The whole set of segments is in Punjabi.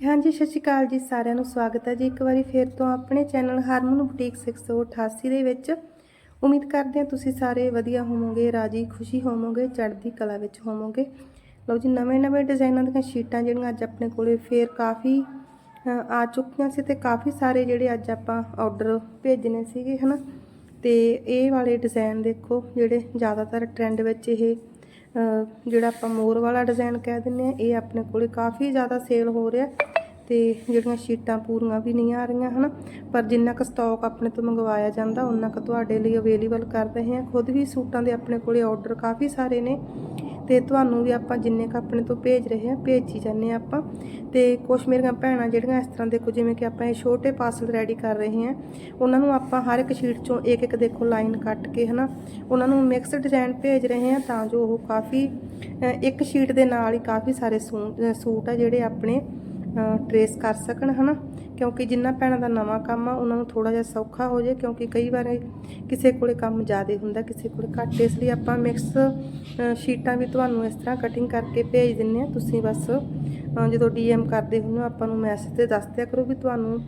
ਹਾਂਜੀ, ਸਤਿ ਸ਼੍ਰੀ ਅਕਾਲ ਜੀ ਸਾਰਿਆਂ ਨੂੰ, ਸਵਾਗਤ ਹੈ ਜੀ ਇੱਕ ਵਾਰੀ ਫੇਰ ਤੋਂ ਆਪਣੇ ਚੈਨਲ ਹਾਰਮੋਨ ਬੁਟੀਕ 688 ਦੇ ਵਿੱਚ। ਉਮੀਦ ਕਰਦੇ ਹਾਂ ਤੁਸੀਂ ਸਾਰੇ ਵਧੀਆ ਹੋਵੋਗੇ, ਰਾਜੀ, ਖੁਸ਼ੀ ਹੋਵੋਗੇ, ਚੜ੍ਹਦੀ ਕਲਾ ਵਿੱਚ ਹੋਵੋਗੇ। ਲਓ ਜੀ, ਨਵੇਂ ਨਵੇਂ ਡਿਜ਼ਾਈਨਾਂ ਦੀਆਂ ਸ਼ੀਟਾਂ ਜਿਹੜੀਆਂ ਅੱਜ ਆਪਣੇ ਕੋਲੇ ਫੇਰ ਕਾਫੀ ਆ ਚੁੱਕੀਆਂ ਸੀ ਤੇ ਕਾਫੀ ਸਾਰੇ ਜਿਹੜੇ ਅੱਜ ਆਪਾਂ ਆਰਡਰ ਭੇਜਨੇ ਸੀਗੇ, ਹਨਾ। ਤੇ ਇਹ ਵਾਲੇ ਡਿਜ਼ਾਈਨ ਦੇਖੋ ਜਿਹੜੇ ਜ਼ਿਆਦਾਤਰ ਟ੍ਰੈਂਡ ਵਿੱਚ ਇਹ ਜਿਹੜਾ ਆਪਾਂ ਮੋਰ ਵਾਲਾ ਡਿਜ਼ਾਈਨ ਕਹਿ ਦਿੰਦੇ ਆ ਇਹ ਆਪਣੇ ਕੋਲੇ ਕਾਫੀ ਜ਼ਿਆਦਾ ਸੇਲ ਹੋ ਰਿਹਾ ਤੇ ਜਿਹੜੀਆਂ ਸ਼ੀਟਾਂ ਪੂਰੀਆਂ ਵੀ ਨਹੀਂ ਆ ਰਹੀਆਂ, ਹਨਾ? ਪਰ ਜਿੰਨਾ ਕੁ ਸਟਾਕ ਆਪਣੇ ਤੋਂ ਮੰਗਵਾਇਆ ਜਾਂਦਾ ਉਹਨਾਂ ਕੁ ਤੁਹਾਡੇ ਲਈ ਅਵੇਲੇਬਲ ਕਰ ਰਹੇ ਹਾਂ। ਖੁਦ ਵੀ ਸੂਟਾਂ ਦੇ ਆਪਣੇ ਕੋਲੇ ਆਰਡਰ ਕਾਫੀ ਸਾਰੇ ਨੇ। ਤੇ ਤੁਹਾਨੂੰ ਵੀ ਆਪਾਂ ਜਿੰਨੇ ਕੁ ਆਪਣੇ ਤੋਂ ਭੇਜ ਰਹੇ ਹਾਂ, ਭੇਜੀ ਜਾਂਦੇ ਹਾਂ ਆਪਾਂ। ਤੇ ਕੁਝ ਮੇਰੀਆਂ ਭੈਣਾਂ ਜਿਹੜੀਆਂ ਇਸ ਤਰ੍ਹਾਂ ਦੇਖੋ ਜਿਵੇਂ ਕਿ ਆਪਾਂ ਇਹ ਛੋਟੇ ਪਾਰਸਲ ਰੈਡੀ ਕਰ ਰਹੇ ਹਾਂ, ਉਹਨਾਂ ਨੂੰ ਆਪਾਂ ਹਰ ਇੱਕ ਸ਼ੀਟ ਚੋਂ ਇੱਕ ਇੱਕ ਦੇਖੋ ਲਾਈਨ ਕੱਟ ਕੇ, ਹਨਾ। ਉਹਨਾਂ ਨੂੰ ਮਿਕਸ ਡਿਜ਼ਾਈਨ ਭੇਜ ਰਹੇ ਹਾਂ ਤਾਂ ਜੋ ਉਹ ਕਾਫੀ ਇੱਕ ਸ਼ੀਟ ਦੇ ਨਾਲ ਹੀ ਕਾਫੀ ਸਾਰੇ ਸੂ- ਸੂਟ ਆ ਜਿਹੜੇ ਆਪਣੇ ਟਰੇਸ ਕਰ ਸਕਣ, ਹਨਾ। ਕਿਉਂਕਿ ਜਿੰਨਾ ਭੈਣਾਂ ਦਾ ਨਵਾਂ ਕੰਮ ਆ ਉਹਨਾਂ ਨੂੰ ਥੋੜਾ ਜਿਹਾ ਸੌਖਾ ਹੋ ਜਾਏ ਕਿਉਂਕਿ ਕਈ ਵਾਰ ਕਿਸੇ ਕੋਲੇ ਕੰਮ ਜ਼ਿਆਦਾ ਹੁੰਦਾ ਕਿਸੇ ਕੋਲੇ ਘੱਟ ਇਸ ਲਈ ਆਪਾਂ ਮਿਕਸ ਸ਼ੀਟਾਂ ਵੀ ਤੁਹਾਨੂੰ ਇਸ ਤਰ੍ਹਾਂ ਕਟਿੰਗ ਕਰਕੇ ਭੇਜ ਦਿੰਨੇ ਆ ਤੁਸੀਂ ਬਸ ਅ, ਜਦੋਂ ਡੀਐਮ ਕਰਦੇ ਹੁੰਦੇ ਹੋ ਆਪਾਂ ਨੂੰ ਮੈਸੇਜ ਤੇ ਦੱਸ ਦਿਆ ਕਰੋ ਵੀ ਤੁਹਾਨੂੰ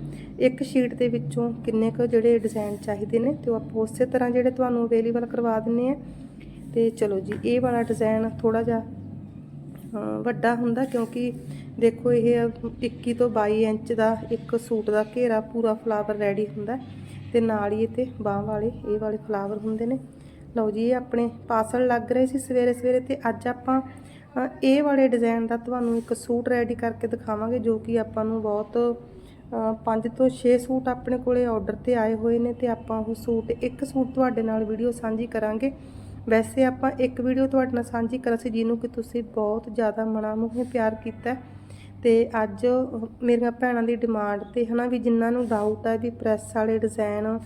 ਇੱਕ ਸ਼ੀਟ ਦੇ ਵਿੱਚੋਂ ਕਿੰਨੇ ਕੁ ਜਿਹੜੇ ਡਿਜ਼ਾਈਨ ਚਾਹੀਦੇ ਨੇ ਤੇ ਉਹ ਆਪਾਂ ਉਸੇ ਤਰ੍ਹਾਂ ਜਿਹੜੇ ਤੁਹਾਨੂੰ ਅਵੇਲੇਬਲ ਕਰਵਾ ਦਿੰਨੇ ਆ ਤੇ ਚਲੋ ਜੀ ਇਹ ਵਾਲਾ ਡਿਜ਼ਾਈਨ ਥੋੜਾ ਜਿਹਾ ਵੱਡਾ ਹੁੰਦਾ ਕਿਉਂਕਿ ਦੇਖੋ ਇਹ 21 ਤੋਂ 22 ਇੰਚ ਦਾ ਇੱਕ ਸੂਟ ਦਾ ਘੇਰਾ ਪੂਰਾ ਫਲਾਵਰ ਰੈਡੀ ਹੁੰਦਾ ਹੈ ਤੇ ਨਾਲ ਹੀ ਇਹ ਤੇ ਬਾਹ ਵਾਲੇ, ਇਹ ਵਾਲੇ ਫਲਾਵਰ ਹੁੰਦੇ ਨੇ। ਲਓ ਜੀ, ਇਹ ਆਪਣੇ ਪਾਸਲ ਲੱਗ ਰਹੇ ਸੀ ਸਵੇਰੇ ਸਵੇਰੇ ਤੇ ਅੱਜ ਆਪਾਂ ਇਹ ਵਾਲੇ ਡਿਜ਼ਾਈਨ ਦਾ ਤੁਹਾਨੂੰ ਇੱਕ ਸੂਟ ਰੈਡੀ ਕਰਕੇ ਦਿਖਾਵਾਂਗੇ ਜੋ ਕਿ ਆਪਾਂ ਨੂੰ ਬਹੁਤ ਪੰਜ ਤੋਂ 6 ਸੂਟ ਆਪਣੇ ਕੋਲੇ ਆਰਡਰ ਤੇ ਆਏ ਹੋਏ ਨੇ ਤੇ ਆਪਾਂ ਉਹ ਸੂਟ, ਇੱਕ ਸੂਟ ਤੁਹਾਡੇ ਨਾਲ ਵੀਡੀਓ ਸਾਂਝੀ ਕਰਾਂਗੇ। ਵੈਸੇ ਆਪਾਂ ਇੱਕ ਵੀਡੀਓ ਤੁਹਾਡੇ ਨਾਲ ਸਾਂਝੀ ਕਰਾਂ ਸੀ ਜਿਹਨੂੰ ਕਿ ਤੁਸੀਂ ਬਹੁਤ ਜ਼ਿਆਦਾ ਮਨਾ ਮੂੰਹੇ ਪਿਆਰ ਕੀਤਾ ਤੇ ਅੱਜ ਮੇਰੀਆਂ ਭੈਣਾਂ ਦੀ ਡਿਮਾਂਡ ਤੇ ਹਨਾ ਵੀ ਜਿਨ੍ਹਾਂ ਨੂੰ ਡਾਊਟ ਹੈ ਵੀ ਪ੍ਰੈਸ ਵਾਲੇ ਡਿਜ਼ਾਈਨ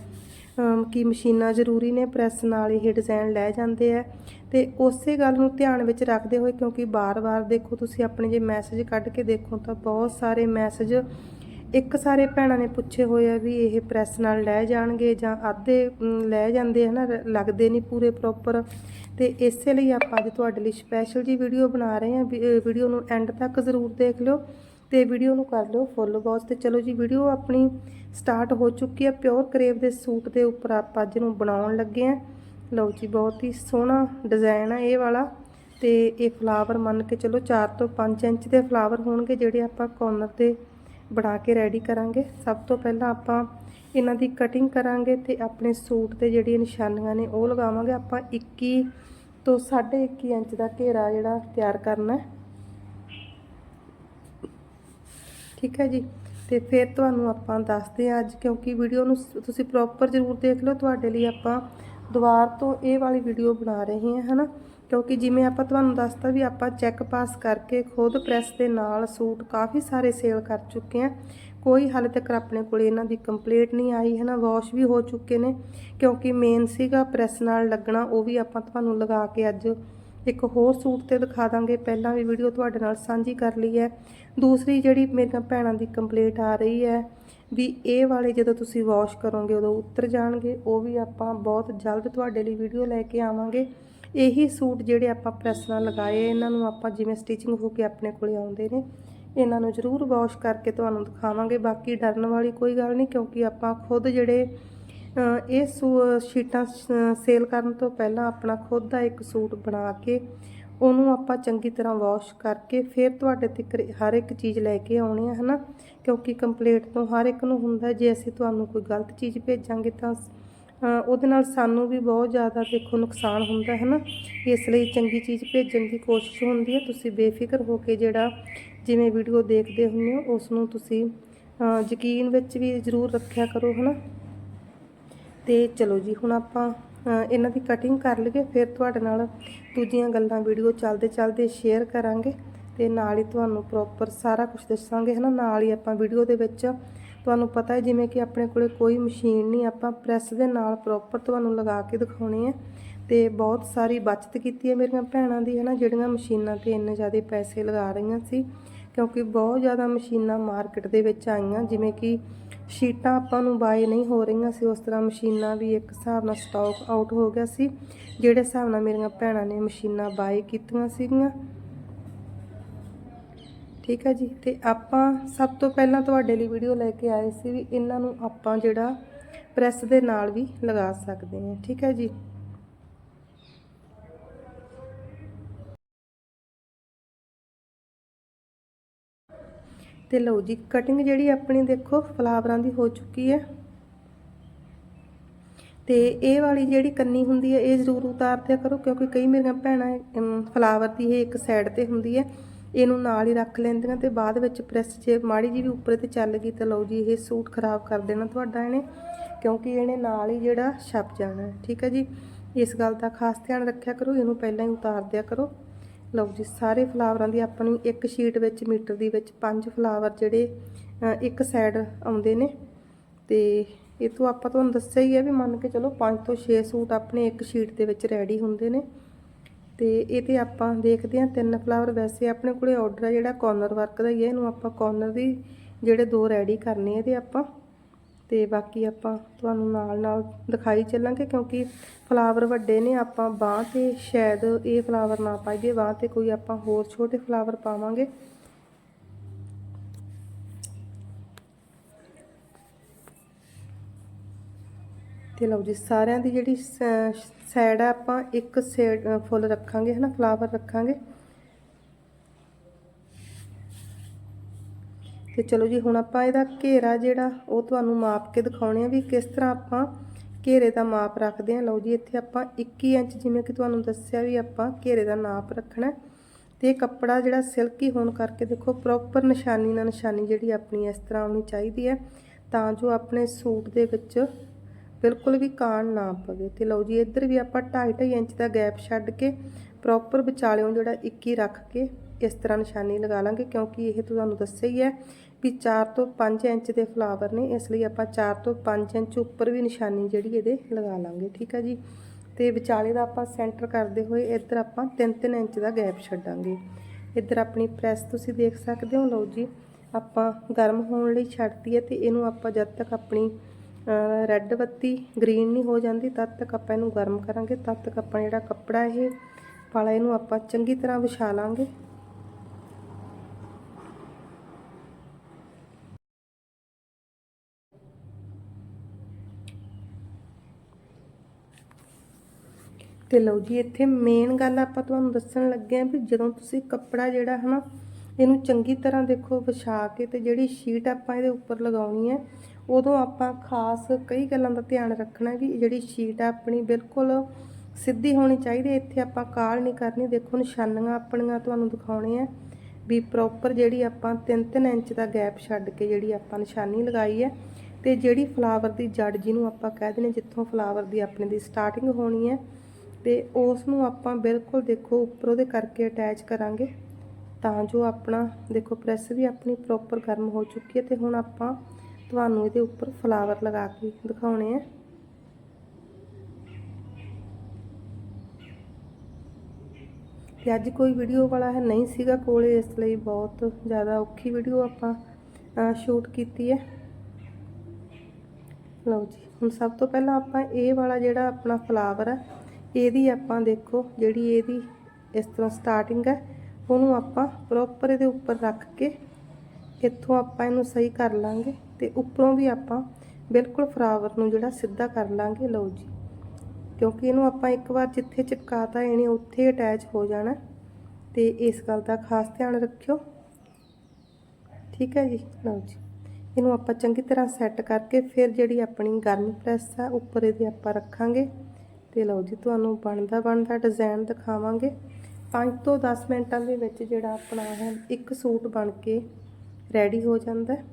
ਕੀ ਮਸ਼ੀਨਾਂ ਜ਼ਰੂਰੀ ਨੇ ਪ੍ਰੈਸ ਨਾਲ ਇਹ ਡਿਜ਼ਾਈਨ ਲੈ ਜਾਂਦੇ ਆ। ਤੇ ਉਸੇ ਗੱਲ ਨੂੰ ਧਿਆਨ ਵਿੱਚ ਰੱਖਦੇ ਹੋਏ ਕਿਉਂਕਿ ਬਾਰ-ਬਾਰ ਦੇਖੋ ਤੁਸੀਂ ਆਪਣੇ ਜੇ ਮੈਸੇਜ ਕੱਢ ਕੇ ਦੇਖੋ ਤਾਂ ਬਹੁਤ ਸਾਰੇ ਮੈਸੇਜ ਇੱਕ ਸਾਰੇ ਭੈਣਾਂ ਨੇ ਪੁੱਛੇ ਹੋਏ ਆ ਵੀ ਇਹ ਪ੍ਰੈਸ ਨਾਲ ਲੈ ਜਾਣਗੇ ਜਾਂ ਅੱਧੇ ਲੈ ਜਾਂਦੇ ਹਨਾ ਰ- ਲੱਗਦੇ ਨਹੀਂ ਪੂਰੇ ਪ੍ਰੋਪਰ ਤੇ ਇਸੇ ਲਈ ਆਪਾਂ ਅੱਜ ਤੁਹਾਡੇ ਲਈ ਸਪੈਸ਼ਲ ਜੀ ਵੀਡੀਓ ਬਣਾ ਰਹੇ ਹਾਂ। ਵੀਡੀਓ ਨੂੰ ਐਂਡ ਤੱਕ ਜ਼ਰੂਰ ਦੇਖ ਲਿਓ ਤੇ ਵੀਡੀਓ ਨੂੰ ਕਰ ਲਿਓ ਫੁੱਲ ਵਾਚ ਤੇ ਚਲੋ ਜੀ ਵੀਡੀਓ ਆਪਣੀ ਸਟਾਰਟ ਹੋ ਚੁੱਕੀ ਆ। ਪਿਓਰ ਕਰੇਵ ਦੇ ਸੂਟ ਦੇ ਉੱਪਰ ਆਪਾਂ ਅੱਜ ਨੂੰ ਬਣਾਉਣ ਲੱਗੇ ਆ ਲਓ ਜੀ, ਬਹੁਤ ਹੀ ਸੋਹਣਾ ਡਿਜ਼ਾਈਨ ਆ ਇਹ ਵਾਲਾ। ਤੇ ਇਹ ਫਲਾਵਰ ਮੰਨ ਕੇ ਚਲੋ 4 ਤੋਂ 5 ਇੰਚ ਦੇ ਫਲਾਵਰ ਹੋਣਗੇ ਜਿਹੜੇ ਆਪਾਂ ਕਾਰਨਰ ਤੇ ਬਣਾ ਕੇ ਰੈਡੀ ਕਰਾਂਗੇ। ਸਭ ਤੋਂ ਪਹਿਲਾਂ ਆਪਾਂ ਇਹਨਾਂ ਦੀ ਕਟਿੰਗ ਕਰਾਂਗੇ ਤੇ ਆਪਣੇ ਸੂਟ ਤੇ ਜਿਹੜੀਆਂ ਨਿਸ਼ਾਨੀਆਂ ਨੇ ਉਹ ਲਗਾਵਾਂਗੇ। ਆਪਾਂ 21 ਤੋਂ 21.5 ਇੰਚ ਦਾ ਘੇਰਾ ਜਿਹੜਾ ਤਿਆਰ ਕਰਨਾ ਹੈ। ਠੀਕ ਹੈ ਜੀ? ਤੇ ਫਿਰ ਤੁਹਾਨੂੰ ਆਪਾਂ ਦੱਸਦੇ ਹਾਂ ਅੱਜ, ਕਿਉਂਕਿ ਵੀਡੀਓ ਨੂੰ ਤੁਸੀਂ ਪ੍ਰੋਪਰ ਜ਼ਰੂਰ ਦੇਖ ਲਓ। ਤੁਹਾਡੇ ਲਈ ਆਪਾਂ ਦੁਬਾਰ ਤੋਂ ਇਹ ਵਾਲੀ ਵੀਡੀਓ ਬਣਾ ਰਹੇ ਹਾਂ, ਹਨਾ? ਕਿਉਂਕਿ ਜਿਵੇਂ ਆਪਾਂ ਤੁਹਾਨੂੰ ਦੱਸਤਾ ਵੀ ਆਪਾਂ ਚੈੱਕ ਪਾਸ ਕਰਕੇ ਖੁਦ ਪ੍ਰੈਸ ਦੇ ਨਾਲ ਸੂਟ ਕਾਫੀ ਸਾਰੇ ਸੇਲ ਕਰ ਚੁੱਕੇ ਹਾਂ। ਕੋਈ ਹਾਲੇ ਤੱਕ ਆਪਣੇ ਕੋਲ ਇਹਨਾਂ ਦੀ ਕੰਪਲੀਟ ਨਹੀਂ ਆਈ ਹੈ ਨਾ ਵਾਸ਼ ਵੀ ਹੋ ਚੁੱਕੇ ਨੇ। ਕਿਉਂਕਿ ਮੇਨ ਸੀਗਾ ਪ੍ਰੈਸ ਨਾਲ ਲੱਗਣਾ, ਉਹ ਵੀ ਆਪਾਂ ਤੁਹਾਨੂੰ ਲਗਾ ਕੇ ਅੱਜ ਇੱਕ ਹੋਰ ਸੂਟ ਤੇ ਦਿਖਾ ਦਾਂਗੇ। ਪਹਿਲਾਂ ਵੀ ਵੀਡੀਓ ਤੁਹਾਡੇ ਨਾਲ ਸਾਂਝੀ ਕਰ ਲਈ ਹੈ। ਦੂਸਰੀ ਜਿਹੜੀ ਮੇਰੀਆਂ ਭੈਣਾਂ ਦੀ ਕੰਪਲੀਟ ਆ ਰਹੀ ਹੈ ਵੀ ਇਹ ਵਾਲੇ ਜਦੋਂ ਤੁਸੀਂ ਵਾਸ਼ ਕਰੋਗੇ ਉਦੋਂ ਉਤਰ ਜਾਣਗੇ, ਉਹ ਵੀ ਆਪਾਂ ਬਹੁਤ ਜਲਦ ਤੁਹਾਡੇ ਲਈ ਵੀਡੀਓ ਲੈ ਕੇ ਆਵਾਂਗੇ। ਇਹੀ ਸੂਟ ਜਿਹੜੇ ਆਪਾਂ ਪ੍ਰੈਸ ਨਾਲ ਲਗਾਏ, ਇਹਨਾਂ ਨੂੰ ਆਪਾਂ ਜਿਵੇਂ ਸਟਿਚਿੰਗ ਹੋ ਕੇ ਆਪਣੇ ਕੋਲੇ ਆਉਂਦੇ ਨੇ, ਇਹਨਾਂ ਨੂੰ ਜ਼ਰੂਰ ਵਾਸ਼ ਕਰਕੇ ਤੁਹਾਨੂੰ ਦਿਖਾਵਾਂਗੇ। ਬਾਕੀ ਡਰਨ ਵਾਲੀ ਕੋਈ ਗੱਲ ਨਹੀਂ, ਕਿਉਂਕਿ ਆਪਾਂ ਖੁਦ ਜਿਹੜੇ ਇਹ ਸੂ, ਸ਼ੀਟਾਂ ਸੇਲ ਕਰਨ ਤੋਂ ਪਹਿਲਾਂ ਆਪਣਾ ਖੁਦ ਦਾ ਇੱਕ ਸੂਟ ਬਣਾ ਕੇ, ਉਹਨੂੰ ਆਪਾਂ ਚੰਗੀ ਤਰ੍ਹਾਂ ਵਾਸ਼ ਕਰਕੇ ਫਿਰ ਤੁਹਾਡੇ ਤੱਕ ਹਰ ਇੱਕ ਚੀਜ਼ ਲੈ ਕੇ ਆਉਣੀ ਹੈ ਹਨਾ? ਕਿਉਂਕਿ ਕੰਪਲੀਟ ਤੋਂ ਹਰ ਇੱਕ ਨੂੰ ਹੁੰਦਾ, ਜੇ ਅਸੀਂ ਤੁਹਾਨੂੰ ਕੋਈ ਗਲਤ ਚੀਜ਼ ਭੇਜਾਂਗੇ ਤਾਂ ਉਹਦੇ ਨਾਲ ਸਾਨੂੰ ਵੀ ਬਹੁਤ ਜ਼ਿਆਦਾ ਦੇਖੋ ਨੁਕਸਾਨ ਹੁੰਦਾ ਹੈ ਨਾ। ਇਸ ਲਈ ਚੰਗੀ ਚੀਜ਼ ਭੇਜਣ ਦੀ ਕੋਸ਼ਿਸ਼ ਹੁੰਦੀ ਹੈ। ਤੁਸੀਂ ਬੇਫਿਕਰ ਹੋ ਕੇ ਜਿਹੜਾ ਜਿਵੇਂ ਵੀਡੀਓ ਦੇਖਦੇ ਹੁੰਦੇ ਹੋ ਉਸ ਨੂੰ ਤੁਸੀਂ ਯਕੀਨ ਵਿੱਚ ਵੀ ਜ਼ਰੂਰ ਰੱਖਿਆ ਕਰੋ, ਹੈ ਨਾ। ਤੇ ਚਲੋ ਜੀ, ਹੁਣ ਆਪਾਂ ਇਹਨਾਂ ਦੀ ਕਟਿੰਗ ਕਰ ਲਈਏ। ਫਿਰ ਤੁਹਾਡੇ ਨਾਲ ਦੂਜੀਆਂ ਗੱਲਾਂ ਵੀਡੀਓ ਚੱਲਦੇ ਚੱਲਦੇ ਸ਼ੇਅਰ ਕਰਾਂਗੇ। ਤੇ ਨਾਲ ਹੀ ਤੁਹਾਨੂੰ ਪ੍ਰੋਪਰ ਸਾਰਾ ਕੁਝ ਦੱਸਾਂਗੇ ਹਨਾ ਨਾਲ ਹੀ ਆਪਾਂ ਵੀਡੀਓ ਦੇ ਵਿੱਚ ਤੁਹਾਨੂੰ ਪਤਾ ਹੈ, ਜਿਵੇਂ ਕਿ ਆਪਣੇ ਕੋਲੇ ਕੋਈ ਮਸ਼ੀਨ ਨਹੀਂ, ਆਪਾਂ ਪ੍ਰੈਸ ਦੇ ਨਾਲ ਪ੍ਰੋਪਰ ਤੁਹਾਨੂੰ ਲਗਾ ਕੇ ਦਿਖਾਉਣੇ ਹੈ। ਤੇ ਬਹੁਤ ਸਾਰੀ ਬਚਤ ਕੀਤੀ ਹੈ ਮੇਰੀਆਂ ਭੈਣਾਂ ਦੀ, ਹਨਾ, ਜਿਹੜੀਆਂ ਮਸ਼ੀਨਾਂ ਤੇ ਇੰਨੇ ਜ਼ਿਆਦਾ ਪੈਸੇ ਲਗਾ ਰਹੀਆਂ ਸੀ। ਕਿਉਂਕਿ ਬਹੁਤ ਜ਼ਿਆਦਾ ਮਸ਼ੀਨਾਂ ਮਾਰਕੀਟ ਦੇ ਵਿੱਚ ਆਈਆਂ, ਜਿਵੇਂ ਕਿ ਸ਼ੀਟਾਂ ਆਪਾਂ ਨੂੰ ਬਾਏ ਨਹੀਂ ਹੋ ਰਹੀਆਂ ਸੀ, ਉਸ ਤਰ੍ਹਾਂ ਮਸ਼ੀਨਾਂ ਵੀ ਇੱਕ ਹਿਸਾਬ ਨਾਲ ਸਟਾਕ ਆਊਟ ਹੋ ਗਿਆ ਸੀ, ਜਿਹੜੇ ਹਿਸਾਬ ਨਾਲ ਮੇਰੀਆਂ ਭੈਣਾਂ ਨੇ ਮਸ਼ੀਨਾਂ ਬਾਏ ਕੀਤੀਆਂ ਸੀਗੀਆਂ। ਠੀਕ ਹੈ ਜੀ? ਤੇ ਆਪਾਂ ਸਭ ਤੋਂ ਪਹਿਲਾਂ ਤੁਹਾਡੇ ਲਈ ਵੀਡੀਓ ਲੈ ਕੇ ਆਏ ਸੀ ਵੀ ਇਹਨਾਂ ਨੂੰ ਆਪਾਂ ਜਿਹੜਾ ਪ੍ਰੈਸ ਦੇ ਨਾਲ ਵੀ ਲਗਾ ਸਕਦੇ ਹਾਂ। ਠੀਕ ਹੈ ਜੀ? ਤੇ ਲਓ ਜੀ ਕਟਿੰਗ ਜਿਹੜੀ ਆਪਣੀ ਦੇਖੋ ਫਲਾਵਰਾਂ ਦੀ ਹੋ ਚੁੱਕੀ ਹੈ। ਤੇ ਇਹ ਵਾਲੀ ਜਿਹੜੀ ਕੰਨੀ ਹੁੰਦੀ ਹੈ, ਇਹ ਜ਼ਰੂਰ ਉਤਾਰ ਦਿਆ ਕਰੋ ਕਿਉਂਕਿ ਕਈ ਮੇਰੀਆਂ ਭੈਣਾਂ ਫਲਾਵਰ ਦੀ ਇਹ ਇੱਕ ਸਾਈਡ ਤੇ ਹੁੰਦੀ ਹੈ। ਇਹਨੂੰ ਨਾਲ ਹੀ ਰੱਖ ਲੈਂਦੀਆਂ ਤੇ ਬਾਅਦ ਵਿੱਚ ਪ੍ਰੈਸ ਜੇ ਮਾੜੀ ਜੀ ਵੀ ਉੱਪਰ ਤੇ ਚੱਲ ਗਈ ਤਾਂ ਲਓ ਜੀ, ਇਹ ਸੂਟ ਖਰਾਬ ਕਰ ਦੇਣਾ ਤੁਹਾਡਾ ਇਹਨੇ, ਕਿਉਂਕਿ ਇਹਨੇ ਨਾਲ ਹੀ ਜਿਹੜਾ ਛਪ ਜਾਣਾ ਠੀਕ ਹੈ ਜੀ? ਇਸ ਗੱਲ ਦਾ ਖਾਸ ਧਿਆਨ ਰੱਖਿਆ ਕਰੋ, ਇਹਨੂੰ ਪਹਿਲਾਂ ਹੀ ਉਤਾਰ ਦਿਆ ਕਰੋ। ਲਓ ਜੀ, ਸਾਰੇ ਫਲਾਵਰਾਂ ਦੀ ਆਪਣੀ ਇੱਕ ਸ਼ੀਟ ਵਿੱਚ, ਮੀਟਰ ਦੀ ਵਿੱਚ ਪੰਜ ਫਲਾਵਰ ਜਿਹੜੇ ਇੱਕ ਸਾਈਡ ਆਉਂਦੇ ਨੇ। ਤੇ ਇਹ ਤੋਂ ਆਪਾਂ ਤੁਹਾਨੂੰ ਦੱਸਿਆ ਹੀ ਹੈ ਵੀ ਮੰਨ ਕੇ ਚਲੋ 5 ਤੋਂ 6 ਸੂਟ ਆਪਣੇ ਇੱਕ ਸ਼ੀਟ ਦੇ ਵਿੱਚ ਰੈਡੀ ਹੁੰਦੇ ਨੇ। ਤੇ ਇਹ ਤੇ ਆਪਾਂ ਦੇਖਦੇ ਹਾਂ, ਤਿੰਨ ਫਲਾਵਰ ਵੈਸੇ ਆਪਣੇ ਕੋਲੇ ਆਰਡਰ ਆ, ਜਿਹੜਾ ਕਾਰਨਰ ਵਰਕ ਦਾ ਹੀ ਹੈ ਇਹਨੂੰ ਆਪਾਂ ਕਾਰਨਰ ਦੀ ਜਿਹੜੇ ਦੋ ਰੈਡੀ ਕਰਨੇ ਇਹਦੇ ਆਪਾਂ। ਤੇ ਬਾਕੀ ਆਪਾਂ ਤੁਹਾਨੂੰ ਨਾਲ ਨਾਲ ਦਿਖਾਈ ਚੱਲਾਂਗੇ, ਕਿਉਂਕਿ ਫਲਾਵਰ ਵੱਡੇ ਨੇ, ਆਪਾਂ ਬਾਹ ਤੇ ਸ਼ਾਇਦ ਇਹ ਫਲਾਵਰ ਨਾ ਪਾਈਏ, ਬਾਹ ਤੇ ਕੋਈ ਆਪਾਂ ਹੋਰ ਛੋਟੇ ਫਲਾਵਰ ਪਾਵਾਂਗੇ। ਤੇ ਲਓ ਜੀ, ਸਾਰਿਆਂ ਦੀ ਜਿਹੜੀ ਸਾਈਡ ਆ, ਆਪਾਂ ਇੱਕ ਸਾਈਡ ਫੁੱਲ ਰੱਖਾਂਗੇ, ਹਨਾ ਫਲਾਵਰ ਰੱਖਾਂਗੇ। ਤੇ ਚਲੋ ਜੀ, ਹੁਣ ਆਪਾਂ ਇਹਦਾ ਘੇਰਾ ਜਿਹੜਾ, ਉਹ ਤੁਹਾਨੂੰ ਮਾਪ ਕੇ ਦਿਖਾਉਣੇ ਆ ਵੀ ਕਿਸ ਤਰ੍ਹਾਂ ਆਪਾਂ ਘੇਰੇ ਦਾ ਮਾਪ ਰੱਖਦੇ ਆ। ਲਓ ਜੀ, ਇੱਥੇ ਆਪਾਂ 21 ਇੰਚ, ਜਿਵੇਂ ਕਿ ਤੁਹਾਨੂੰ ਦੱਸਿਆ ਵੀ ਆਪਾਂ ਘੇਰੇ ਦਾ ਨਾਪ ਰੱਖਣਾ ਹੈ। ਤੇ ਇਹ ਕੱਪੜਾ ਜਿਹੜਾ ਸਿਲਕੀ ਹੋਣ ਕਰਕੇ ਦੇਖੋ ਪ੍ਰੋਪਰ ਨਿਸ਼ਾਨੀ ਨਾਲ ਨਿਸ਼ਾਨੀ ਜਿਹੜੀ ਆਪਣੀ ਇਸ ਤਰ੍ਹਾਂ ਆਉਣੀ ਚਾਹੀਦੀ ਹੈ। ਤਾਂ ਜੋ ਆਪਣੇ ਸੂਟ ਦੇ ਵਿੱਚ ਬਿਲਕੁਲ ਵੀ ਕਾਣ ਨਾ ਪਵੇ। ਤੇ ਲਓ ਜੀ, ਇੱਧਰ ਵੀ ਆਪਾਂ 2.5 ਇੰਚ ਦਾ ਗੈਪ ਛੱਡ ਕੇ ਪ੍ਰੋਪਰ ਵਿਚਾਲਿਓਂ ਜਿਹੜਾ 21 ਰੱਖ ਕੇ ਇਸ ਤਰ੍ਹਾਂ ਨਿਸ਼ਾਨੀ ਲਗਾ ਲਾਂਗੇ, ਕਿਉਂਕਿ ਇਹ ਤੁਹਾਨੂੰ ਦੱਸਿਆ ਹੀ ਹੈ ਵੀ 4 ਤੋਂ 5 ਇੰਚ ਦੇ ਫਲਾਵਰ ਨੇ, ਇਸ ਲਈ ਆਪਾਂ 4 ਤੋਂ 5 ਇੰਚ ਉੱਪਰ ਵੀ ਨਿਸ਼ਾਨੀ ਜਿਹੜੀ ਇਹਦੇ ਲਗਾ ਲਾਂਗੇ, ਠੀਕ ਹੈ ਜੀ? ਤੇ ਵਿਚਾਲੇ ਦਾ ਆਪਾਂ ਸੈਂਟਰ ਕਰਦੇ ਹੋਏ ਇੱਧਰ ਆਪਾਂ 3-3 ਇੰਚ ਦਾ ਗੈਪ ਛੱਡਾਂਗੇ। ਇੱਧਰ ਆਪਣੀ ਪ੍ਰੈਸ ਤੁਸੀਂ ਦੇਖ ਸਕਦੇ ਹੋ, ਲਓ ਜੀ, ਆਪਾਂ ਗਰਮ ਹੋਣ ਲਈ ਛੱਡਤੀ ਹੈ ਤੇ ਇਹਨੂੰ ਆਪਾਂ ਜਦ ਤੱਕ ਆਪਣੀ ਰੈੱਡ ਬੱਤੀ ਗ੍ਰੀਨ ਨਹੀਂ ਹੋ ਜਾਂਦੀ, ਤਦ ਤੱਕ ਆਪਾਂ ਇਹਨੂੰ ਗਰਮ ਕਰਾਂਗੇ, ਤਦ ਤੱਕ ਆਪਾਂ ਜਿਹੜਾ ਕੱਪੜਾ ਇਹ ਪਾਲਾ ਇਹਨੂੰ ਆਪਾਂ ਚੰਗੀ ਤਰ੍ਹਾਂ ਵਿਛਾ ਲਾਂਗੇ। ਤੇ ਲਓ ਜੀ, ਇੱਥੇ ਮੇਨ ਗੱਲ ਆਪਾਂ ਤੁਹਾਨੂੰ ਦੱਸਣ ਲੱਗੇ ਆ ਵੀ ਜਦੋਂ ਤੁਸੀਂ ਕੱਪੜਾ ਜਿਹੜਾ ਹਨਾ, ਇਹਨੂੰ ਚੰਗੀ ਤਰ੍ਹਾਂ ਦੇਖੋ ਵਿਛਾ ਕੇ ਤੇ ਜਿਹੜੀ ਸ਼ੀਟ ਆਪਾਂ ਇਹਦੇ ਉੱਪਰ ਲਗਾਉਣੀ ਹੈ ਉਦੋਂ ਆਪਾਂ ਖਾਸ ਕਈ ਗੱਲਾਂ ਦਾ ਧਿਆਨ ਰੱਖਣਾ ਵੀ ਜਿਹੜੀ ਸ਼ੀਟ ਆ ਆਪਣੀ ਬਿਲਕੁਲ ਸਿੱਧੀ ਹੋਣੀ ਚਾਹੀਦੀ ਹੈ। ਇੱਥੇ ਆਪਾਂ ਕਾਲ ਨਹੀਂ ਕਰਨੀ ਦੇਖੋ, ਨਿਸ਼ਾਨੀਆਂ ਆਪਣੀਆਂ ਤੁਹਾਨੂੰ ਦਿਖਾਉਣੇ ਆ ਵੀ ਪ੍ਰੋਪਰ ਜਿਹੜੀ ਆਪਾਂ 3-3 ਇੰਚ ਦਾ ਗੈਪ ਛੱਡ ਕੇ ਜਿਹੜੀ ਆਪਾਂ ਨਿਸ਼ਾਨੀ ਲਗਾਈ ਹੈ ਤੇ ਜਿਹੜੀ ਫਲਾਵਰ ਦੀ ਜੜ ਜਿਹਨੂੰ ਆਪਾਂ ਕਹਿ ਦਿੰਦੇ ਜਿੱਥੋਂ ਫਲਾਵਰ ਦੀ ਆਪਣੇ ਦੀ ਸਟਾਰਟਿੰਗ ਹੋਣੀ ਹੈ ਤੇ ਉਸ ਨੂੰ ਆਪਾਂ ਬਿਲਕੁਲ ਦੇਖੋ ਉੱਪਰ ਉਹਦੇ ਕਰਕੇ ਅਟੈਚ ਕਰਾਂਗੇ ਤਾਂ ਜੋ ਆਪਣਾ ਦੇਖੋ ਪ੍ਰੈਸ ਵੀ ਆਪਣੀ ਪ੍ਰੋਪਰ ਗਰਮ ਹੋ ਚੁੱਕੀ ਹੈ ਤੇ ਹੁਣ ਆਪਾਂ ਤੁਹਾਨੂੰ ਇਹਦੇ ਉੱਪਰ ਫਲਾਵਰ ਲਗਾ ਕੇ ਦਿਖਾਉਣੇ ਆ। ਤੇ ਅੱਜ ਕੋਈ ਵੀਡੀਓ ਵਾਲਾ ਹੈ, ਨਹੀਂ ਸੀਗਾ ਕੋਲੇ, ਇਸ ਲਈ ਬਹੁਤ ਜ਼ਿਆਦਾ ਔਖੀ ਵੀਡੀਓ ਆਪਾਂ ਸ਼ੂਟ ਕੀਤੀ ਹੈ। ਲਓ ਜੀ, ਹੁਣ ਸਭ ਤੋਂ ਪਹਿਲਾਂ ਆਪਾਂ ਇਹ ਵਾਲਾ ਜਿਹੜਾ ਆਪਣਾ ਫਲਾਵਰ ਹੈ ਇਹਦੀ ਆਪਾਂ ਦੇਖੋ, ਜਿਹੜੀ ਇਹਦੀ ਇਸ ਤਰ੍ਹਾਂ ਸਟਾਰਟਿੰਗ ਹੈ, ਉਹਨੂੰ ਆਪਾਂ ਪ੍ਰੋਪਰ ਇਹਦੇ ਉੱਪਰ ਰੱਖ ਕੇ ਇੱਥੋਂ ਆਪਾਂ ਇਹਨੂੰ ਸਹੀ ਕਰ ਲਾਂਗੇ। ਤੇ ਉੱਪਰੋਂ ਵੀ ਆਪਾਂ ਬਿਲਕੁਲ ਫਰਾਵਰ ਨੂੰ ਜਿਹੜਾ ਸਿੱਧਾ ਕਰ ਲਾਂਗੇ, ਲਓ ਜੀ। ਕਿਉਂਕਿ ਇਹਨੂੰ ਆਪਾਂ ਇੱਕ ਵਾਰ ਜਿੱਥੇ ਚਿਪਕਾਤਾ, ਇਹਨੇ ਉੱਥੇ ਅਟੈਚ ਹੋ ਜਾਣਾ। ਤੇ ਇਸ ਗੱਲ ਦਾ ਖਾਸ ਧਿਆਨ ਰੱਖਿਓ। ਠੀਕ ਹੈ ਜੀ? ਲਓ ਜੀ। ਇਹਨੂੰ ਆਪਾਂ ਚੰਗੀ ਤਰ੍ਹਾਂ ਸੈੱਟ ਕਰਕੇ ਫਿਰ ਜਿਹੜੀ ਆਪਣੀ ਗਰਮ ਪ੍ਰੈਸ ਆ, ਉੱਪਰ ਇਹਦੇ ਆਪਾਂ ਰੱਖਾਂਗੇ। ਤੇ ਲਓ ਜੀ, ਤੁਹਾਨੂੰ ਬਣਦਾ ਬਣਦਾ ਡਿਜ਼ਾਈਨ ਦਿਖਾਵਾਂਗੇ। 5 ਤੋਂ 10 ਮਿੰਟਾਂ ਦੇ ਵਿੱਚ ਜਿਹੜਾ ਆਪਣਾ ਹੈ ਇੱਕ ਸੂਟ ਬਣ ਕੇ ਰੈਡੀ ਹੋ ਜਾਂਦਾ। ਹੈ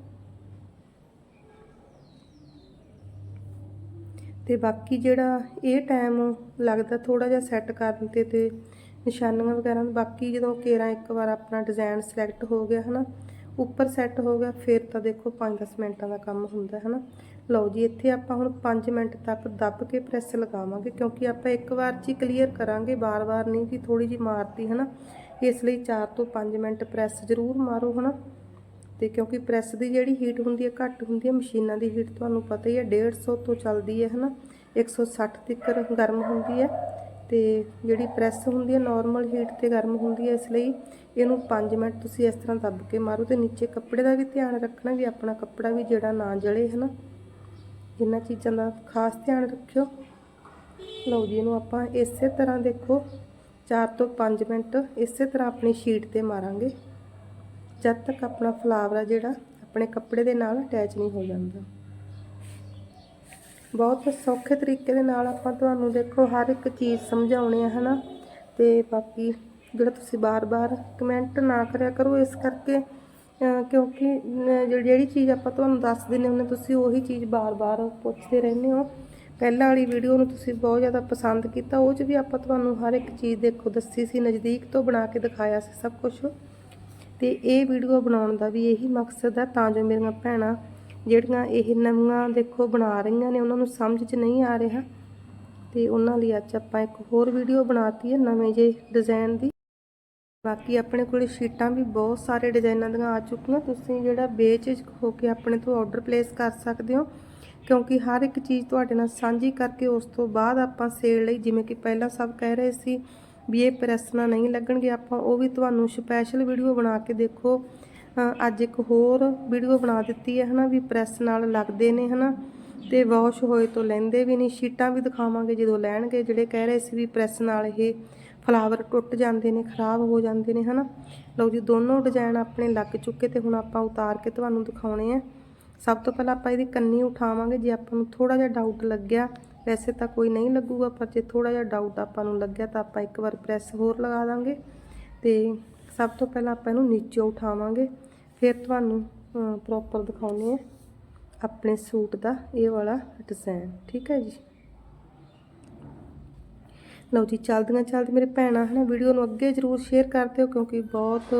ਤੇ ਬਾਕੀ ਜਿਹੜਾ ਇਹ ਟਾਈਮ ਲੱਗਦਾ ਥੋੜਾ ਜਿਹਾ ਸੈੱਟ ਕਰਨ ਤੇ ਤੇ ਨਿਸ਼ਾਨੀਆਂ ਵਗੈਰਾ ਬਾਕੀ ਜਦੋਂ ਕੇਰਾ ਇੱਕ ਵਾਰ ਆਪਣਾ ਡਿਜ਼ਾਈਨ ਸਿਲੈਕਟ ਹੋ ਗਿਆ ਹਨਾ, ਉੱਪਰ ਸੈੱਟ ਹੋ ਗਿਆ, ਫਿਰ ਤਾਂ ਦੇਖੋ 5-10 ਮਿੰਟਾਂ ਦਾ ਕੰਮ ਹੁੰਦਾ ਹੈ ਨਾ ਲਓ ਜੀ, ਇੱਥੇ ਆਪਾਂ ਹੁਣ 5 ਮਿੰਟ ਤੱਕ ਦੱਬ ਕੇ ਪ੍ਰੈਸ ਲਗਾਵਾਂਗੇ, ਕਿਉਂਕਿ ਆਪਾਂ ਇੱਕ ਵਾਰ 'ਚ ਹੀ ਕਲੀਅਰ ਕਰਾਂਗੇ ਬਾਰ-ਬਾਰ ਨਹੀਂ ਕਿ ਥੋੜੀ ਜਿਹੀ ਮਾਰਤੀ ਨਾ ਇਸ ਲਈ 4 ਤੋਂ 5 ਮਿੰਟ ਪ੍ਰੈਸ ਜ਼ਰੂਰ ਮਾਰੋ ਹਨਾ। ਤੇ ਕਿਉਂਕਿ ਪ੍ਰੈਸ ਦੀ ਜਿਹੜੀ ਹੀਟ ਹੁੰਦੀ ਹੈ, ਘੱਟ ਹੁੰਦੀ ਹੈ, ਮਸ਼ੀਨਾਂ ਦੀ ਹੀਟ ਤੁਹਾਨੂੰ ਪਤਾ ਹੀ ਹੈ 150 ਤੋਂ ਚੱਲਦੀ ਹੈ, ਹਨਾ? 160 ਤੱਕ ਗਰਮ ਹੁੰਦੀ ਹੈ ਤੇ ਜਿਹੜੀ ਪ੍ਰੈਸ ਹੁੰਦੀ ਹੈ ਨਾਰਮਲ ਹੀਟ ਤੇ ਗਰਮ ਹੁੰਦੀ ਹੈ, ਇਸ ਲਈ ਇਹਨੂੰ 5 ਮਿੰਟ ਤੁਸੀਂ ਇਸ ਤਰ੍ਹਾਂ ਦੱਬ ਕੇ ਮਾਰੋ ਤੇ ਨੀਚੇ ਕੱਪੜੇ ਦਾ ਵੀ ਧਿਆਨ ਰੱਖਣਾ, ਵੀ ਆਪਣਾ ਕੱਪੜਾ ਵੀ ਜਿਹੜਾ ਨਾ ਜਲੇ, ਹਨਾ? ਇਹਨਾਂ ਚੀਜ਼ਾਂ ਦਾ ਖਾਸ ਧਿਆਨ ਰੱਖਿਓ। ਲਓ ਜੀ, ਇਹਨੂੰ ਆਪਾਂ ਇਸੇ ਤਰ੍ਹਾਂ ਦੇਖੋ 4 ਤੋਂ 5 ਮਿੰਟ ਇਸੇ ਤਰ੍ਹਾਂ ਆਪਣੀ ਸ਼ੀਟ ਤੇ ਮਾਰਾਂਗੇ। ਜਦ ਤੱਕ ਆਪਣਾ ਫਲਾਵਰ ਆ ਜਿਹੜਾ, ਆਪਣੇ ਕੱਪੜੇ ਦੇ ਨਾਲ ਅਟੈਚ ਨਹੀਂ ਹੋ ਜਾਂਦਾ। ਬਹੁਤ ਸੌਖੇ ਤਰੀਕੇ ਦੇ ਨਾਲ ਆਪਾਂ ਤੁਹਾਨੂੰ ਦੇਖੋ, ਹਰ ਇੱਕ ਚੀਜ਼ ਸਮਝਾਉਣੀ ਆ, ਹਨਾ? ਤੇ ਬਾਕੀ ਜਿਹੜਾ ਤੁਸੀਂ ਬਾਰ-ਬਾਰ ਕਮੈਂਟ ਨਾ ਕਰਿਆ ਕਰੋ, ਇਸ ਕਰਕੇ ਕਿਉਂਕਿ ਜਿਹੜੀ ਜਿਹੜੀ ਚੀਜ਼ ਆਪਾਂ ਤੁਹਾਨੂੰ ਦੱਸ ਦਿੰਦੇ ਹੁੰਦੇ, ਤੁਸੀਂ ਉਹੀ ਚੀਜ਼ ਬਾਰ-ਬਾਰ ਪੁੱਛਦੇ ਰਹਿੰਦੇ ਹੋ। ਪਹਿਲਾਂ ਵਾਲੀ ਵੀਡੀਓ ਨੂੰ ਤੁਸੀਂ ਬਹੁਤ ਜ਼ਿਆਦਾ ਪਸੰਦ ਕੀਤਾ, ਉਹ 'ਚ ਵੀ ਆਪਾਂ ਤੁਹਾਨੂੰ ਹਰ ਇੱਕ ਚੀਜ਼ ਦੇਖੋ, ਦੱਸੀ ਸੀ, ਨਜ਼ਦੀਕ ਤੋਂ ਬਣਾ ਕੇ ਦਿਖਾਇਆ ਸੀ ਸਭ ਕੁਝ ਤੇ ਇਹ ਵੀਡੀਓ ਬਣਾਉਣ ਦਾ ਵੀ ਇਹੀ ਮਕਸਦ ਹੈ ਤਾਂ ਜੋ ਮੇਰੀਆਂ ਭੈਣਾਂ ਜਿਹੜੀਆਂ ਇਹ ਨਵੀਆਂ ਦੇਖੋ ਬਣਾ ਰਹੀਆਂ ਨੇ, ਉਹਨਾਂ ਨੂੰ ਸਮਝ 'ਚ ਨਹੀਂ ਆ ਰਿਹਾ। ਤੇ ਉਹਨਾਂ ਲਈ ਅੱਜ ਆਪਾਂ ਇੱਕ ਹੋਰ ਵੀਡੀਓ ਬਣਾਤੀ ਹੈ ਨਵੇਂ ਜੇ ਡਿਜ਼ਾਈਨ ਦੀ। ਬਾਕੀ ਆਪਣੇ ਕੋਲ ਸ਼ੀਟਾਂ ਵੀ ਬਹੁਤ ਸਾਰੇ ਡਿਜ਼ਾਈਨਾਂ ਦੀਆਂ ਆ ਚੁੱਕੀਆਂ। ਤੁਸੀਂ ਜਿਹੜਾ ਬੇਚਿਜ ਹੋ ਕੇ ਆਪਣੇ ਤੋਂ ਆਰਡਰ ਪਲੇਸ ਕਰ ਸਕਦੇ ਹੋ, ਕਿਉਂਕਿ ਹਰ ਇੱਕ ਚੀਜ਼ ਤੁਹਾਡੇ ਨਾਲ ਸਾਂਝੀ ਕਰਕੇ ਉਸ ਤੋਂ ਬਾਅਦ ਆਪਾਂ ਸੇਲ ਲਈ, ਜਿਵੇਂ ਕਿ ਪਹਿਲਾਂ ਸਭ ਕਹਿ ਰਹੇ ਸੀ ਵੀ ਇਹ ਪ੍ਰੈਸ ਨਾਲ ਨਹੀਂ ਲੱਗਣਗੇ, ਆਪਾਂ ਉਹ ਵੀ ਤੁਹਾਨੂੰ ਸਪੈਸ਼ਲ ਵੀਡੀਓ ਬਣਾ ਕੇ ਦੇਖੋ। ਅੱਜ ਇੱਕ ਹੋਰ ਵੀਡੀਓ ਬਣਾ ਦਿੱਤੀ ਹੈ, ਹਨਾ, ਵੀ ਪ੍ਰੈਸ ਨਾਲ ਲੱਗਦੇ ਨੇ, ਹਨਾ, ਤੇ ਵਾਸ਼ ਹੋਏ ਤੋਂ ਲੈਂਦੇ ਵੀ ਨਹੀਂ। ਸ਼ੀਟਾਂ ਵੀ ਦਿਖਾਵਾਂਗੇ ਜਦੋਂ ਲੈਣਗੇ, ਜਿਹੜੇ ਕਹਿ ਰਹੇ ਸੀ ਵੀ ਪ੍ਰੈਸ ਨਾਲ ਇਹ ਫਲਾਵਰ ਟੁੱਟ ਜਾਂਦੇ ਨੇ, ਖਰਾਬ ਹੋ ਜਾਂਦੇ ਨੇ, ਹਨਾ। ਲਓ ਜੀ, ਦੋਨੋਂ ਡਿਜ਼ਾਈਨ ਆਪਣੇ ਲੱਗ ਚੁੱਕੇ ਤੇ ਹੁਣ ਆਪਾਂ ਉਤਾਰ ਕੇ ਤੁਹਾਨੂੰ ਦਿਖਾਉਣੇ ਆ। ਸਭ ਤੋਂ ਪਹਿਲਾਂ ਆਪਾਂ ਇਹਦੀ ਕੰਨੀ ਉਠਾਵਾਂਗੇ, ਜੇ ਆਪਾਂ ਨੂੰ ਥੋੜਾ ਜਿਹਾ ਡਾਊਟ ਲੱਗਿਆ ਵੈਸੇ ਤਾਂ ਕੋਈ ਨਹੀਂ ਲੱਗੂਗਾ, ਪਰ ਜੇ ਥੋੜਾ ਜਿਹਾ ਡਾਊਟ ਆਪਾਂ ਨੂੰ ਲੱਗਿਆ ਤਾਂ ਆਪਾਂ ਇੱਕ ਵਾਰ ਪ੍ਰੈਸ ਹੋਰ ਲਗਾ ਦਾਂਗੇ ਤੇ ਸਭ ਤੋਂ ਪਹਿਲਾਂ ਆਪਾਂ ਇਹਨੂੰ ਨੀਚੇ ਉਠਾਵਾਂਗੇ। ਫਿਰ ਤੁਹਾਨੂੰ ਪ੍ਰੋਪਰ ਦਿਖਾਉਣੇ ਆ ਆਪਣੇ ਸੂਟ ਦਾ ਇਹ ਵਾਲਾ ਡਿਜ਼ਾਈਨ ਠੀਕ ਹੈ ਜੀ? ਲਓ ਜੀ ਚੱਲਦੀਆਂ ਚੱਲਦੀ ਮੇਰੇ ਭੈਣਾਂ, ਹਨਾ ਵੀਡੀਓ ਨੂੰ ਅੱਗੇ ਜ਼ਰੂਰ ਸ਼ੇਅਰ ਕਰ ਦਿਓ ਕਿਉਂਕਿ ਬਹੁਤ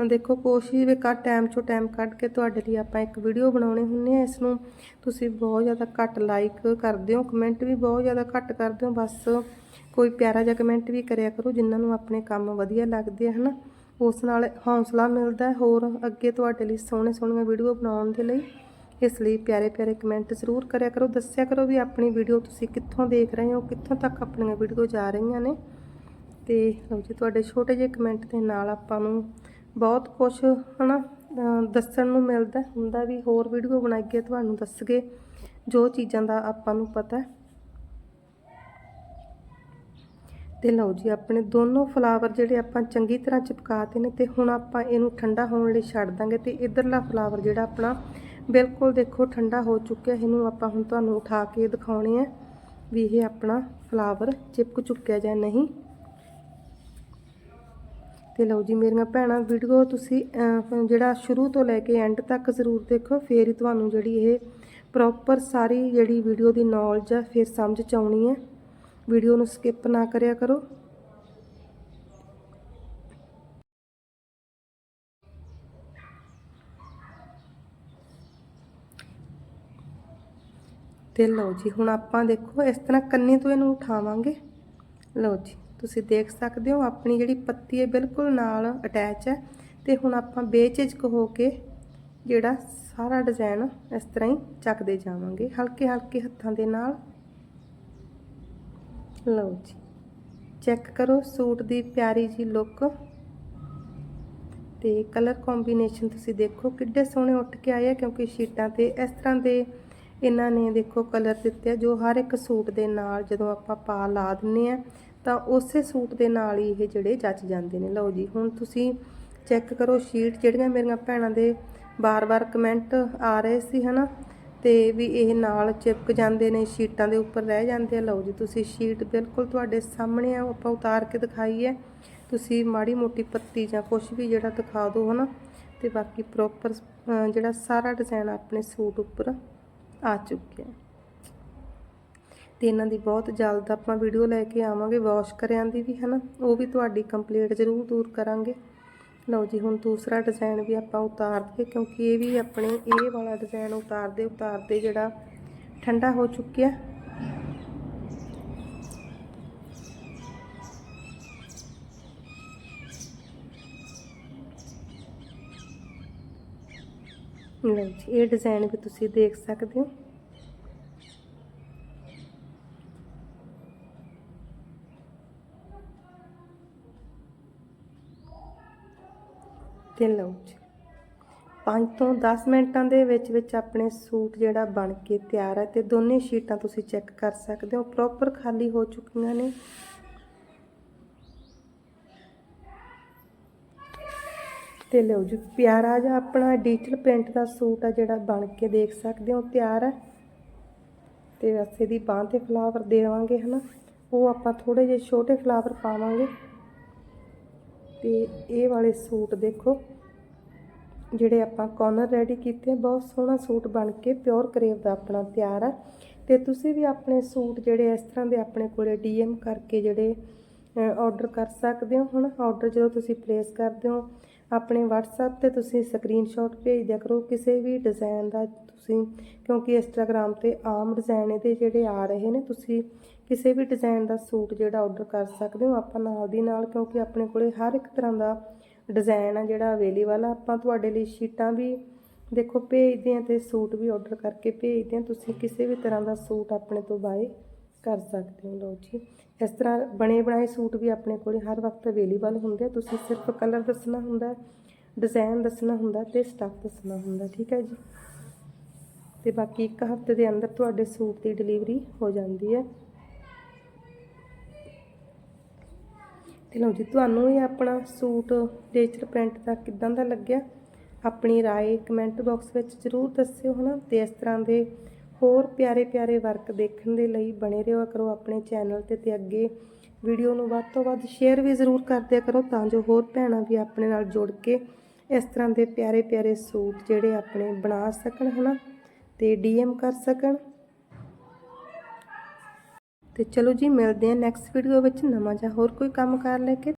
ਦੇਖੋ ਕੋਸ਼ਿਸ਼ ਵੀ ਕਰ ਟਾਈਮ ਚੋਂ ਟਾਈਮ ਕੱਢ ਕੇ ਤੁਹਾਡੇ ਲਈ ਆਪਾਂ ਇੱਕ ਵੀਡੀਓ ਬਣਾਉਣੇ ਹੁੰਨੇ ਆ ਇਸ ਨੂੰ ਤੁਸੀਂ ਬਹੁਤ ਜ਼ਿਆਦਾ ਘੱਟ ਲਾਈਕ ਕਰਦੇ ਹੋ ਕਮੈਂਟ ਵੀ ਬਹੁਤ ਜ਼ਿਆਦਾ ਘੱਟ ਕਰਦੇ ਹੋ, ਬਸ ਕੋਈ ਪਿਆਰਾ ਜਿਹਾ ਕਮੈਂਟ ਵੀ ਕਰਿਆ ਕਰੋ, ਜਿਨ੍ਹਾਂ ਨੂੰ ਆਪਣੇ ਕੰਮ ਵਧੀਆ ਲੱਗਦੇ ਆ, ਹਨਾ? ਉਸ ਨਾਲ ਹੌਸਲਾ ਮਿਲਦਾ ਹੋਰ ਅੱਗੇ ਤੁਹਾਡੇ ਲਈ ਸੋਹਣੇ ਸੋਹਣੀਆਂ ਵੀਡੀਓ ਬਣਾਉਣ ਦੇ ਲਈ। ਇਸ ਲਈ ਪਿਆਰੇ ਪਿਆਰੇ ਕਮੈਂਟ ਜ਼ਰੂਰ ਕਰਿਆ ਕਰੋ। ਦੱਸਿਆ ਕਰੋ ਵੀ ਆਪਣੀ ਵੀਡੀਓ ਤੁਸੀਂ ਕਿੱਥੋਂ ਦੇਖ ਰਹੇ ਹੋ, ਕਿੱਥੋਂ ਤੱਕ ਆਪਣੀਆਂ ਵੀਡੀਓ ਜਾ ਰਹੀਆਂ ਨੇ। ਤੇ ਲਓ ਜੀ, ਤੁਹਾਡੇ ਛੋਟੇ ਜਿਹੇ ਕਮੈਂਟ ਦੇ ਨਾਲ ਆਪਾਂ ਨੂੰ ਬਹੁਤ ਕੁਝ ਹਨਾ, ਅਹ ਦੱਸਣ ਨੂੰ ਮਿਲਦਾ ਹੁੰਦਾ ਵੀ ਹੋਰ ਵੀਡੀਓ ਬਣਾਈਏ ਤੁਹਾਨੂੰ ਦੱਸਗੇ। ਜੋ ਚੀਜ਼ਾਂ ਦਾ ਆਪਾਂ ਨੂੰ ਪਤਾ ਹੈ। ਤੇ ਲਓ ਜੀ, ਆਪਣੇ ਦੋਨੋਂ ਫਲਾਵਰ ਜਿਹੜੇ ਆਪਾਂ ਚੰਗੀ ਤਰ੍ਹਾਂ ਚਿਪਕਾਤੇ ਨੇ ਤੇ ਹੁਣ ਆਪਾਂ ਇਹਨੂੰ ਠੰਡਾ ਹੋਣ ਲਈ ਛੱਡ ਦਾਂਗੇ ਤੇ ਇਧਰਲਾ ਫਲਾਵਰ ਜਿਹੜਾ ਆਪਣਾ ਬਿਲਕੁਲ ਦੇਖੋ ਠੰਡਾ ਹੋ ਚੁੱਕਿਆ, ਇਹਨੂੰ ਆਪਾਂ ਹੁਣ ਤੁਹਾਨੂੰ ਉਠਾ ਕੇ ਦਿਖਾਉਣੇ ਆ ਵੀ ਇਹ ਆਪਣਾ ਫਲਾਵਰ ਚਿਪਕ ਚੁੱਕਿਆ ਜਾਂ ਨਹੀਂ। ਤੇ ਲਓ ਜੀ ਮੇਰੀਆਂ ਭੈਣਾਂ ਵੀਡੀਓ ਤੁਸੀਂ ਜਿਹੜਾ ਸ਼ੁਰੂ ਤੋਂ ਲੈ ਕੇ ਐਂਡ ਤੱਕ ਜ਼ਰੂਰ ਦੇਖੋ, ਫੇਰ ਹੀ ਤੁਹਾਨੂੰ ਜਿਹੜੀ ਇਹ ਪ੍ਰੋਪਰ ਸਾਰੀ ਜਿਹੜੀ ਵੀਡੀਓ ਦੀ ਨੌਲੇਜ ਆ, ਫਿਰ ਸਮਝ ਚ ਆਉਣੀ ਹੈ। ਵੀਡੀਓ ਨੂੰ ਸਕਿਪ ਨਾ ਕਰਿਆ ਕਰੋ। ਤੇ ਲਓ ਜੀ, ਹੁਣ ਆਪਾਂ ਦੇਖੋ, ਇਸ ਤਰ੍ਹਾਂ ਕੰਨੀ ਤੋਂ ਇਹਨੂੰ ਉਠਾਵਾਂਗੇ। ਲਓ ਜੀ। ਤੁਸੀਂ ਦੇਖ ਸਕਦੇ ਹੋ, ਆਪਣੀ ਜਿਹੜੀ ਪੱਤੀ ਹੈ ਬਿਲਕੁਲ ਨਾਲ ਅਟੈਚ ਹੈ ਤੇ ਹੁਣ ਆਪਾਂ ਬੇਚਿਜਕ ਹੋ ਕੇ ਜਿਹੜਾ ਸਾਰਾ ਡਿਜ਼ਾਈਨ ਇਸ ਤਰ੍ਹਾਂ ਹੀ ਚੱਕਦੇ ਜਾਵਾਂਗੇ, ਹਲਕੇ ਹਲਕੇ ਹੱਥਾਂ ਦੇ ਨਾਲ। ਲਓ ਜੀ ਚੈੱਕ ਕਰੋ ਸੂਟ ਦੀ ਪਿਆਰੀ ਜੀ ਲੁੱਕ ਤੇ ਕਲਰ ਕੰਬੀਨੇਸ਼ਨ ਤੁਸੀਂ ਦੇਖੋ ਕਿੱਡੇ ਸੋਹਣੇ ਉੱਠ ਕੇ ਆਏ ਆ, ਕਿਉਂਕਿ ਸ਼ੀਟਾਂ ਤੇ ਇਸ ਤਰ੍ਹਾਂ ਦੇ ਇਹਨਾਂ ਨੇ ਦੇਖੋ ਕਲਰ ਦਿੱਤੇ ਜੋ ਹਰ ਇੱਕ ਸੂਟ ਦੇ ਨਾਲ ਜਦੋਂ ਆਪਾਂ ਪਾ ਲਾ ਦਿੰਨੇ ਆ ਤਾਂ ਉਸੇ ਸੂਟ ਦੇ ਨਾਲ ਹੀ ਇਹ ਜਿਹੜੇ ਜੱਚ ਜਾਂਦੇ ਨੇ। ਲਓ ਜੀ, ਹੁਣ ਤੁਸੀਂ ਚੈੱਕ ਕਰੋ ਸ਼ੀਟ ਜਿਹੜੀਆਂ ਮੇਰੀਆਂ ਭੈਣਾਂ ਦੇ ਬਾਰ-ਬਾਰ ਕਮੈਂਟ ਆ ਰਹੇ ਸੀ, ਹਨਾ? ਤੇ ਵੀ ਇਹ ਨਾਲ ਚਿਪਕ ਜਾਂਦੇ ਨੇ, ਸ਼ੀਟਾਂ ਦੇ ਉੱਪਰ ਰਹਿ ਜਾਂਦੇ ਆ। ਲਓ ਜੀ, ਤੁਸੀਂ ਸ਼ੀਟ ਬਿਲਕੁਲ ਤੁਹਾਡੇ ਸਾਹਮਣੇ ਆ, ਆਪਾਂ ਉਤਾਰ ਕੇ ਦਿਖਾਈ ਹੈ ਤੁਸੀਂ ਮਾੜੀ ਮੋਟੀ ਪੱਤੀ ਜਾਂ ਕੁਝ ਵੀ ਜਿਹੜਾ ਦਿਖਾ ਦਿਓ ਹਨਾ? ਤੇ ਬਾਕੀ ਪ੍ਰੋਪਰ ਜਿਹੜਾ ਸਾਰਾ ਡਿਜ਼ਾਈਨ ਆਪਣੇ ਸੂਟ ਉੱਪਰ ਆ ਚੁੱਕਿਆ। ਤੇ ਇਹਨਾਂ ਦੀ ਬਹੁਤ ਜਲਦ ਆਪਾਂ ਵੀਡੀਓ ਲੈ ਕੇ ਆਵਾਂਗੇ ਵਾਸ਼ ਕਰਿਆਂ ਦੀ ਵੀ, ਹਨਾ? ਉਹ ਵੀ ਤੁਹਾਡੀ ਕੰਪਲੀਟ ਜ਼ਰੂਰ ਦੂਰ ਕਰਾਂਗੇ। ਲਓ ਜੀ, ਹੁਣ ਦੂਸਰਾ ਡਿਜ਼ਾਈਨ ਵੀ ਆਪਾਂ ਉਤਾਰ ਦਈਏ, ਕਿਉਂਕਿ ਇਹ ਵੀ ਆਪਣੇ, ਇਹ ਵਾਲਾ ਡਿਜ਼ਾਈਨ ਉਤਾਰਦੇ ਉਤਾਰਦੇ ਜਿਹੜਾ ਠੰਡਾ ਹੋ ਚੁੱਕਿਆ। ਲਓ ਜੀ, ਇਹ ਡਿਜ਼ਾਈਨ ਵੀ ਤੁਸੀਂ ਦੇਖ ਸਕਦੇ ਹੋ। ਤੇ ਲਓ ਜੀ 5 ਤੋਂ 10 ਮਿੰਟਾਂ ਦੇ ਵਿੱਚ ਵਿੱਚ ਆਪਣੇ ਸੂਟ ਜਿਹੜਾ ਬਣ ਕੇ ਤਿਆਰ ਹੈ ਤੇ ਦੋਨੇ ਸ਼ੀਟਾਂ ਤੁਸੀਂ ਚੈੱਕ ਕਰ ਸਕਦੇ ਹੋ। ਪ੍ਰੋਪਰ ਖਾਲੀ ਹੋ ਚੁੱਕੀਆਂ ਨੇ। ਤੇ ਲਓ ਜੀ, ਪਿਆਰਾ ਜਿਹਾ ਆਪਣਾ ਡਿਜੀਟਲ ਪ੍ਰਿੰਟ ਦਾ ਸੂਟ ਆ ਜਿਹੜਾ ਬਣ ਕੇ ਦੇਖ ਸਕਦੇ ਹੋ, ਤਿਆਰ ਹੈ। ਤੇ ਵੈਸੇ ਦੀ ਬਾਂਹ ਤੇ ਫਲਾਵਰ ਦੇਵਾਂਗੇ, ਹਨਾ। ਉਹ ਆਪਾਂ ਥੋੜੇ ਜਿਹੇ ਛੋਟੇ ਫਲਾਵਰ ਪਾਵਾਂਗੇ। ਤੇ ਇਹ ਵਾਲੇ ਸੂਟ ਦੇਖੋ, ਜਿਹੜੇ ਆਪਾਂ ਕਾਰਨਰ ਰੈਡੀ ਕੀਤੇ ਬਹੁਤ ਸੋਹਣਾ ਸੂਟ ਬਣ ਕੇ ਪਿਓਰ ਕਰੇਵ ਦਾ ਆਪਣਾ ਤਿਆਰ ਆ। ਤੇ ਤੁਸੀਂ ਵੀ ਆਪਣੇ ਸੂਟ ਜਿਹੜੇ ਇਸ ਤਰ੍ਹਾਂ ਦੇ ਆਪਣੇ ਕੋਲੇ ਡੀਐਮ ਕਰਕੇ ਜਿਹੜੇ ਆਰਡਰ ਕਰ ਸਕਦੇ ਹੋ। ਹੁਣ ਆਰਡਰ ਜਦੋਂ ਤੁਸੀਂ ਪਲੇਸ ਕਰਦੇ ਹੋ, ਆਪਣੇ WhatsApp ਤੇ ਤੁਸੀਂ ਸਕਰੀਨਸ਼ਾਟ ਭੇਜ ਦਿਆ ਕਰੋ। ਕਿਸੇ ਵੀ ਡਿਜ਼ਾਈਨ ਦਾ ਤੁਸੀਂ, ਕਿਉਂਕਿ ਇੰਸਟਾਗ੍ਰam ਤੇ ਆਮ ਡਿਜ਼ਾਈਨ ਇਹਦੇ ਜਿਹੜੇ ਆ ਰਹੇ ਨੇ, ਤੁਸੀਂ ਕਿਸੇ ਵੀ ਡਿਜ਼ਾਈਨ ਦਾ ਸੂਟ ਜਿਹੜਾ ਆਰਡਰ ਕਰ ਸਕਦੇ ਹੋ, ਆਪਾਂ ਨਾਲ ਦੀ ਨਾਲ, ਕਿਉਂਕਿ ਆਪਣੇ ਕੋਲੇ ਹਰ ਇੱਕ ਤਰ੍ਹਾਂ ਦਾ ਡਿਜ਼ਾਈਨ ਆ ਜਿਹੜਾ ਅਵੇਲੇਬਲ ਆ। ਆਪਾਂ ਤੁਹਾਡੇ ਲਈ ਸ਼ੀਟਾਂ ਵੀ ਦੇਖੋ ਭੇਜਦੇ ਆ ਤੇ ਸੂਟ ਵੀ ਆਰਡਰ ਕਰਕੇ ਭੇਜਦੇ ਆ। ਤੁਸੀਂ ਕਿਸੇ ਵੀ ਤਰ੍ਹਾਂ ਦਾ ਸੂਟ ਆਪਣੇ ਤੋਂ ਬਾਏ ਕਰ ਸਕਦੇ ਹੋ। ਲਓ ਜੀ, ਇਸ ਤਰ੍ਹਾਂ ਬਣੇ ਬਣਾਏ ਸੂਟ ਵੀ ਆਪਣੇ ਕੋਲੇ ਹਰ ਵਕਤ ਅਵੇਲੇਬਲ ਹੁੰਦੇ ਆ। ਤੁਸੀਂ ਸਿਰਫ ਕਲਰ ਦੱਸਣਾ ਹੁੰਦਾ ਡਿਜ਼ਾਈਨ ਦੱਸਣਾ ਹੁੰਦਾ ਤੇ ਸਟਫ ਦੱਸਣਾ ਹੁੰਦਾ, ਠੀਕ ਹੈ ਜੀ? ਤੇ ਬਾਕੀ ਇੱਕ ਹਫ਼ਤੇ ਦੇ ਅੰਦਰ ਤੁਹਾਡੇ ਸੂਟ ਦੀ ਡਿਲੀਵਰੀ ਹੋ ਜਾਂਦੀ ਹੈ। ਤੇ ਲਓ ਜੀ ਤੁਹਾਨੂੰ ਇਹ ਆਪਣਾ ਸੂਟ ਡਿਜੀਟਲ ਪ੍ਰਿੰਟ ਦਾ ਕਿੱਦਾਂ ਦਾ ਲੱਗਿਆ ਆਪਣੀ رائے ਕਮੈਂਟ ਬਾਕਸ ਵਿੱਚ ਜ਼ਰੂਰ ਦੱਸਿਓ ਹਨਾ ਤੇ ਇਸ ਤਰ੍ਹਾਂ ਦੇ ਹੋਰ ਪਿਆਰੇ ਪਿਆਰੇ ਵਰਕ ਦੇਖਣ ਦੇ ਲਈ ਬਣੇ ਰਹੋ ਕਰੋ ਆਪਣੇ ਚੈਨਲ ਤੇ ਤੇ ਅੱਗੇ ਵੀਡੀਓ ਨੂੰ ਵੱਧ ਤੋਂ ਵੱਧ ਸ਼ੇਅਰ ਵੀ ਜ਼ਰੂਰ ਕਰਦਿਆ ਕਰੋ ਤਾਂ ਜੋ ਹੋਰ ਭੈਣਾਂ ਵੀ ਆਪਣੇ ਨਾਲ ਜੁੜ ਕੇ ਇਸ ਤਰ੍ਹਾਂ ਦੇ ਪਿਆਰੇ ਪਿਆਰੇ ਸੂਟ ਜਿਹੜੇ ਆਪਣੇ ਬਣਾ ਸਕਣ ਹਨਾ ਤੇ ਡੀਐਮ ਕਰ ਸਕਣ ਤੇ ਚਲੋ ਜੀ, ਮਿਲਦੇ ਹਾਂ ਨੈਕਸਟ ਵੀਡੀਓ ਵਿੱਚ। ਨਵਾਂ ਜਾਂ ਹੋਰ ਕੋਈ ਕੰਮ ਕਰ ਲੈ ਕੇ।